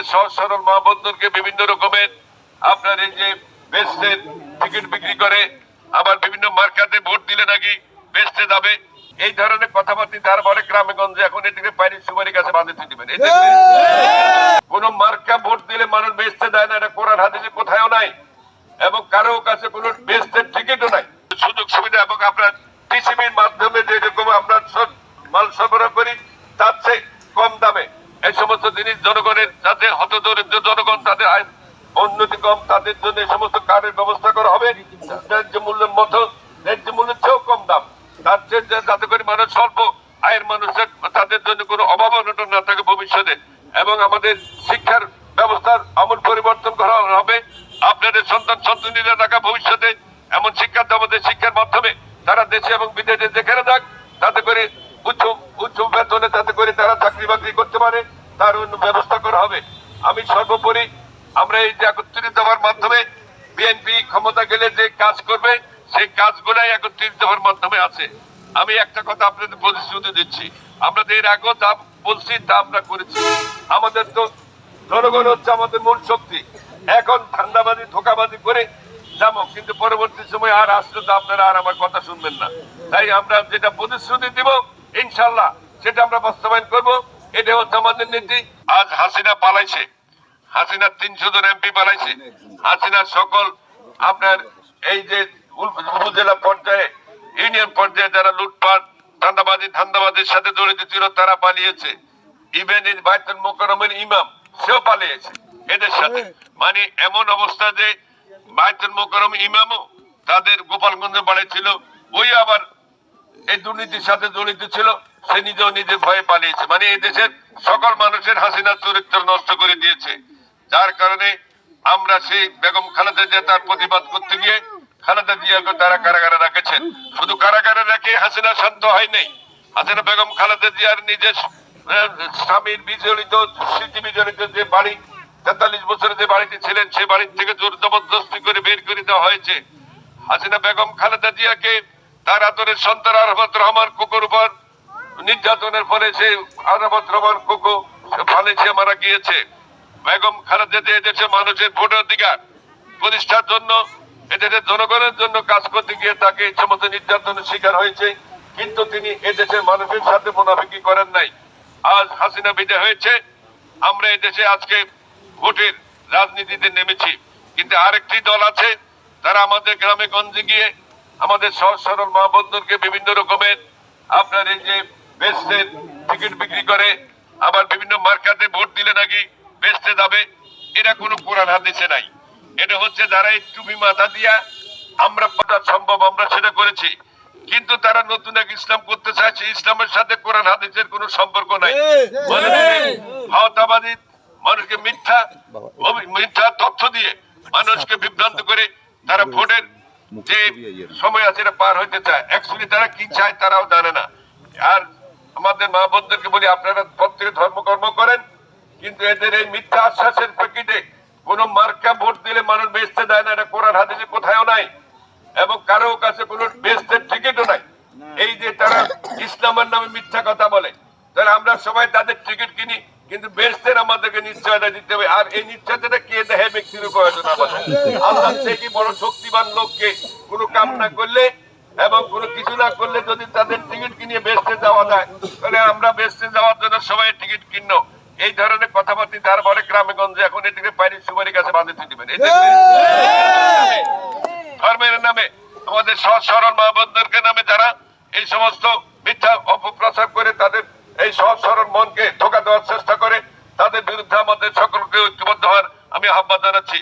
আমাদের সহজ সরল মা বন্ধুকে বিভিন্ন রকমের আপনার এই যে বেস্টের টিকিট বিক্রি করে আবার বিভিন্ন মার্কাতে ভোট দিলে নাকি বেস্টে যাবে। এই ধরনের কথাবার্তা তার বলে গ্রামে গঞ্জে এখন এদিকে পাইনি সুপারি কাছে বাঁধে দিবেন। কোন মার্কা ভোট দিলে মানুষ বেচতে দেয় না এটা কোরআন হাদিসে কোথাও নাই। এবং কারও কাছে কোনো বেস্টের টিকিটও নাই। সুযোগ সুবিধা এবং আপনার টিসিবির মাধ্যমে যে রকম আমরা সব মাল সরবরাহ করি জিনিস জনগণের যাতে হতদরিদ্র জনগণ তাদের আয় উন্নতি কম, তাদের জন্য সমস্ত কার্ডের ব্যবস্থা করা হবে। ন্যায্য মূল্যের মতো, ন্যায্য মূল্যের চেয়েও কম দাম। তার চেয়ে যাতে করে মানুষ স্বল্প আয়ের মানুষের, তাদের জন্য কোনো অভাব অনটন না থাকে ভবিষ্যতে। এবং আমাদের শিক্ষার ব্যবস্থার আমূল পরিবর্তন করা হবে। আপনাদের সন্তান, সন্ততিরা থাকা ভবিষ্যতে এমন শিক্ষা যে শিক্ষার মাধ্যমে তারা দেশে এবং বিদেশে যেখানে যাক তাতে করে উচ্চ উচ্চ বেতনে তাতে করে তারা চাকরি বাকরি করতে পারে। তার ব্যবস্থা করা হবে। আমি সর্বোপরি আমরা এই একত্রিত হওয়ার মাধ্যমে বিএনপি ক্ষমতা গেলে যে কাজ করবে, সেই কাজগুলাই একত্রিত হওয়ার মাধ্যমে আছে। আমি একটা কথা আপনাদের প্রতিশ্রুতি দিচ্ছি। আমরা এর আগেও যা বলছি, তা আমরা করেছি। আমাদের তো জনগণ হচ্ছে আমাদের মূল শক্তি। এখন ঠান্ডাবাজি ধোকাবাজি করে যাব, কিন্তু পরবর্তী সময় আর আসলে তো আপনারা আর আমার কথা শুনবেন না। তাই আমরা যেটা প্রতিশ্রুতি দিব, ইনশাল্লাহ, সেটা আমরা বাস্তবায়ন করব। এটা হচ্ছে আমাদের নীতি। আজ হাসিনা পালাইছে। হাসিনা তিনশো জন এমপি পালাইছে। হাসিনার সকল আপনার এই যে উপজেলা পর্যায়ে, ইউনিয়ন পর্যায়ে যারা লুটপাট, ধান্দাবাজি, ধান্দাবাজির সাথে জড়িত ছিল, তারা পালিয়েছে। ইভেন এই বাইতুল মোকরমের ইমাম, সেও পালিয়েছে এদের সাথে। মানে এমন অবস্থা যে বাইতুল মোকরম ইমামও তাদের গোপালগঞ্জে বাড়ি ওই আবার এই দুর্নীতির সাথে জড়িত ছিল, সে নিজেও নিজে ভয়ে পালিয়েছে। মানে এই দেশের সকল মানুষের হাসিনার চরিত্র নষ্ট করে দিয়েছে। যার কারণে আমরা সেই বেগম খালেদা জিয়া তার প্রতিবাদ করতে গিয়ে খালেদা জিয়াকে তারা কারাগারে রাখেছেন। শুধু কারাগারে রেখে হাসিনা শান্ত হয় নাই। হাসিনা বেগম খালেদা জিয়ার নিজের স্বামীর বিজড়িত স্মৃতি বিজড়িত যে বাড়ি, তেতাল্লিশ বছরে যে বাড়িতে ছিলেন, সে বাড়ির থেকে জোর জবরদস্তি করে বের করে দেওয়া হয়েছে। হাসিনা বেগম খালেদা জিয়াকে তার আদরের সন্তান আরফত রহমান কুকুর উপর, নির্যাতনের ফলে সে আরফত রহমান কুকু ফলে সে মারা গিয়েছে। বেগম খালেদা জিয়া দেশে মানুষের ভোটার অধিকার প্রতিষ্ঠার জন্য এদেশের জনগণের জন্য কাজ করতে গিয়ে তাকে সমস্ত নির্যাতনের শিকার হয়েছে। কিন্তু তিনি এদেশের মানুষের সাথে মোনাফিকি করেন নাই। আজ হাসিনা বিদায় হয়েছে। আমরা এদেশে আজকে ভোটের রাজনীতিতে নেমেছি। কিন্তু আরেকটি দল আছে, তারা আমাদের গ্রামে গঞ্জে গিয়ে আমাদের সহজ সরল মা বিভিন্ন রকমের আপনার এই যে বেস্টের টিকিট বিক্রি করে আবার বিভিন্ন মার্কাতে ভোট দিলে নাকি বেস্টে যাবে এটা কোনো কোরআন হাদিসে নাই। এটা হচ্ছে যারা এই টুপি মাথা দিয়া আমরা পাতা সম্ভব আমরা সেটা করেছি। কিন্তু তারা নতুন এক ইসলাম করতে চাইছে ইসলামের সাথে কোরআন হাদিসের কোনো সম্পর্ক নাই। মানে ভাওতাবাদী মানুষকে মিথ্যা মিথ্যা তথ্য দিয়ে মানুষকে বিভ্রান্ত করে তারা ভোটের যে সময় আছে এটা পার হইতে চায়। অ্যাকচুয়ালি তারা কি চায় তারাও জানে না। আর আমাদের মা বোনদেরকে বলি আপনারা প্রত্যেকে ধর্মকর্ম করেন কিন্তু এদের এই মিথ্যা আশ্বাসের প্রেক্ষিতে কোন মার্কা ভোট দিলে মানুষ বেচতে দেয় না এটা কোরআন হাদিসে কোথাও নাই। এবং কারও কাছে কোনো বেস্টের টিকিটও নাই। এই যে তারা ইসলামের নামে মিথ্যা কথা বলে তাহলে আমরা সবাই তাদের টিকিট কিনি। কিন্তু বেস্টের আমাদেরকে নিশ্চয়তা দিতে হবে। আর এই নিশ্চয়তাটা কে দেহে ব্যক্তির উপর বলে? আল্লাহ থেকে বড় শক্তিমান লোককে কোনো কাম না করলে এবং কোনো কিছু না করলে যদি তাদের টিকিট কিনে বেস্টে যাওয়া যায় তাহলে আমরা বেস্টে যাওয়ার জন্য সবাই টিকিট কিনো এই ধরনের কথাবার্তা তার বলে গ্রামে গঞ্জে এখন এদিকে পাইনি সুপারি কাছে বাঁধে তুই দিবেন। ধর্মের নামে আমাদের সহজ সরল মা নামে যারা এই সমস্ত মিথ্যা তাদের এই সহজ সরল মনকে ধোকা দেওয়ার চেষ্টা করে, তাদের বিরুদ্ধে আমাদের সকলকে ঐক্যবদ্ধ হওয়ার আমি আহ্বান জানাচ্ছি।